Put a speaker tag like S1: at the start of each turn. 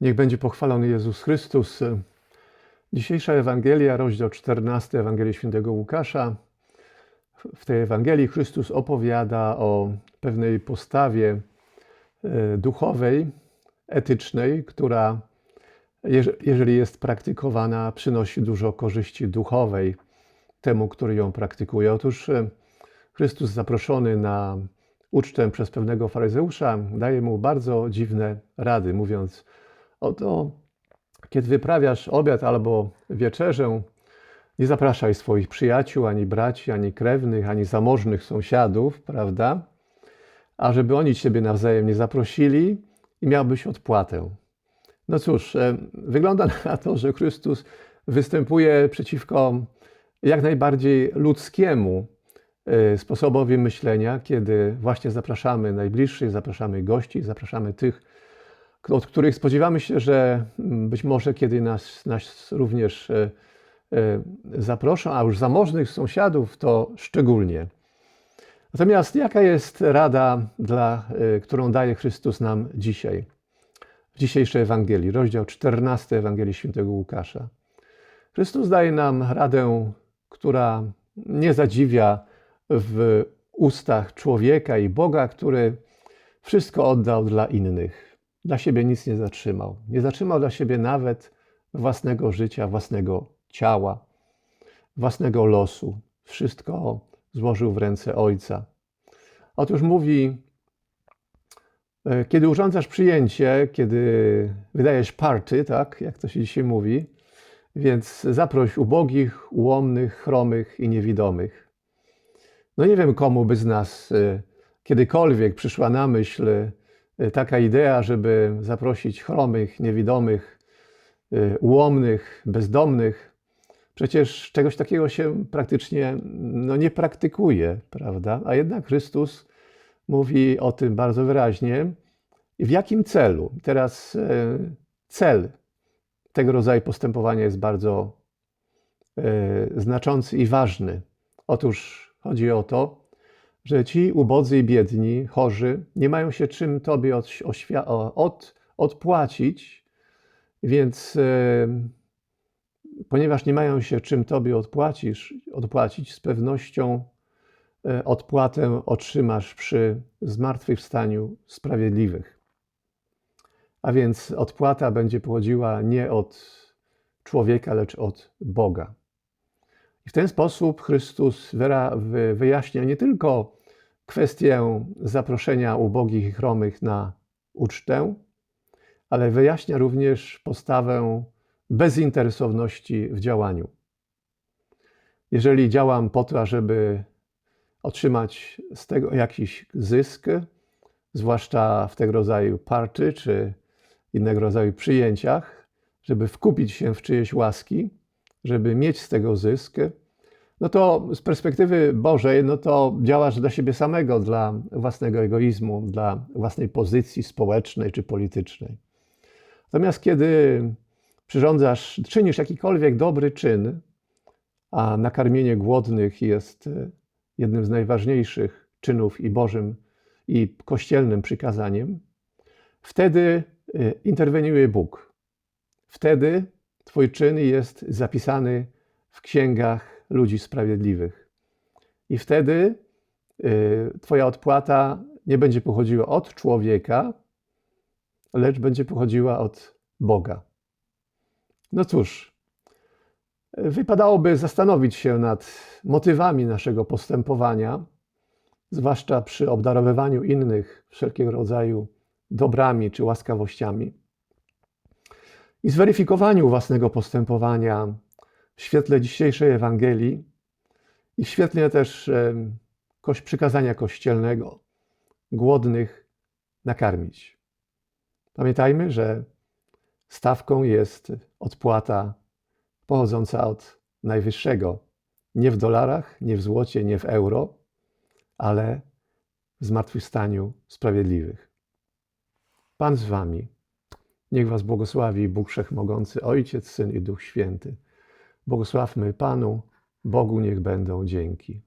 S1: Niech będzie pochwalony Jezus Chrystus. Dzisiejsza Ewangelia, rozdział 14 Ewangelii Świętego Łukasza. W tej Ewangelii Chrystus opowiada o pewnej postawie e, duchowej, etycznej, która, jeżeli jest praktykowana, przynosi dużo korzyści duchowej temu, który ją praktykuje. Otóż e, Chrystus zaproszony na ucztę przez pewnego faryzeusza daje mu bardzo dziwne rady, mówiąc: Oto, kiedy wyprawiasz obiad albo wieczerzę, nie zapraszaj swoich przyjaciół, ani braci, ani krewnych, ani zamożnych sąsiadów, prawda? A żeby oni ciebie nawzajem nie zaprosili i miałbyś odpłatę. No cóż, e, wygląda na to, że Chrystus występuje przeciwko jak najbardziej ludzkiemu e, sposobowi myślenia, kiedy właśnie zapraszamy najbliższych, zapraszamy gości, zapraszamy tych, od których spodziewamy się, że mm, być może kiedy nas, nas również e, e, zaproszą, a już zamożnych sąsiadów to szczególnie. Natomiast jaka jest rada, dla, e, którą daje Chrystus nam dzisiaj? W dzisiejszej Ewangelii, rozdział 14 Ewangelii Świętego Łukasza. Chrystus daje nam radę, która nie zadziwia w ustach człowieka i Boga, który wszystko oddał dla innych dla siebie nic nie zatrzymał. Nie zatrzymał dla siebie nawet własnego życia, własnego ciała, własnego losu. Wszystko złożył w ręce Ojca. Otóż mówi, e, kiedy urządzasz przyjęcie, kiedy wydajesz party, tak, jak to się dzisiaj mówi, więc zaproś ubogich, ułomnych, chromych i niewidomych. No nie wiem, komu by z nas e, kiedykolwiek przyszła na myśl taka idea, żeby zaprosić chromych, niewidomych, y, ułomnych, bezdomnych. Przecież czegoś takiego się praktycznie no, nie praktykuje, prawda? A jednak Chrystus mówi o tym bardzo wyraźnie. W jakim celu? Teraz y, cel tego rodzaju postępowania jest bardzo znaczący i ważny. Otóż chodzi o to, że ci ubodzy i biedni, chorzy, nie mają się czym Tobie od, od, odpłacić, więc e, ponieważ nie mają się czym Tobie odpłacisz, odpłacić, z pewnością e, odpłatę otrzymasz przy zmartwychwstaniu sprawiedliwych. A więc odpłata będzie pochodziła nie od człowieka, lecz od Boga. W ten sposób Chrystus wyjaśnia nie tylko kwestię zaproszenia ubogich i chromych na ucztę, ale wyjaśnia również postawę bezinteresowności w działaniu. Jeżeli działam po to, żeby otrzymać z tego jakiś zysk, zwłaszcza w tego rodzaju party czy innego rodzaju przyjęciach, żeby wkupić się w czyjeś łaski, żeby mieć z tego zysk, no to z perspektywy Bożej, no to działasz dla siebie samego, dla własnego egoizmu, dla własnej pozycji społecznej czy politycznej. Natomiast kiedy przyrządzasz, czynisz jakikolwiek dobry czyn, a nakarmienie głodnych jest e, jednym z najważniejszych czynów i Bożym i kościelnym przykazaniem, wtedy e, interweniuje Bóg. Wtedy Twój czyn jest zapisany w księgach ludzi sprawiedliwych. I wtedy y, Twoja odpłata nie będzie pochodziła od człowieka, lecz będzie pochodziła od Boga. No cóż, wypadałoby zastanowić się nad motywami naszego postępowania, zwłaszcza przy obdarowywaniu innych wszelkiego rodzaju dobrami czy łaskawościami i zweryfikowaniu własnego postępowania w świetle dzisiejszej Ewangelii i w świetle też przykazania kościelnego głodnych nakarmić. Pamiętajmy, że stawką jest odpłata pochodząca od najwyższego, nie w dolarach, nie w złocie, nie w euro, ale w zmartwychwstaniu sprawiedliwych. Pan z Wami. Niech Was błogosławi Bóg Wszechmogący, Ojciec, Syn i Duch Święty. Błogosławmy Panu, Bogu niech będą dzięki.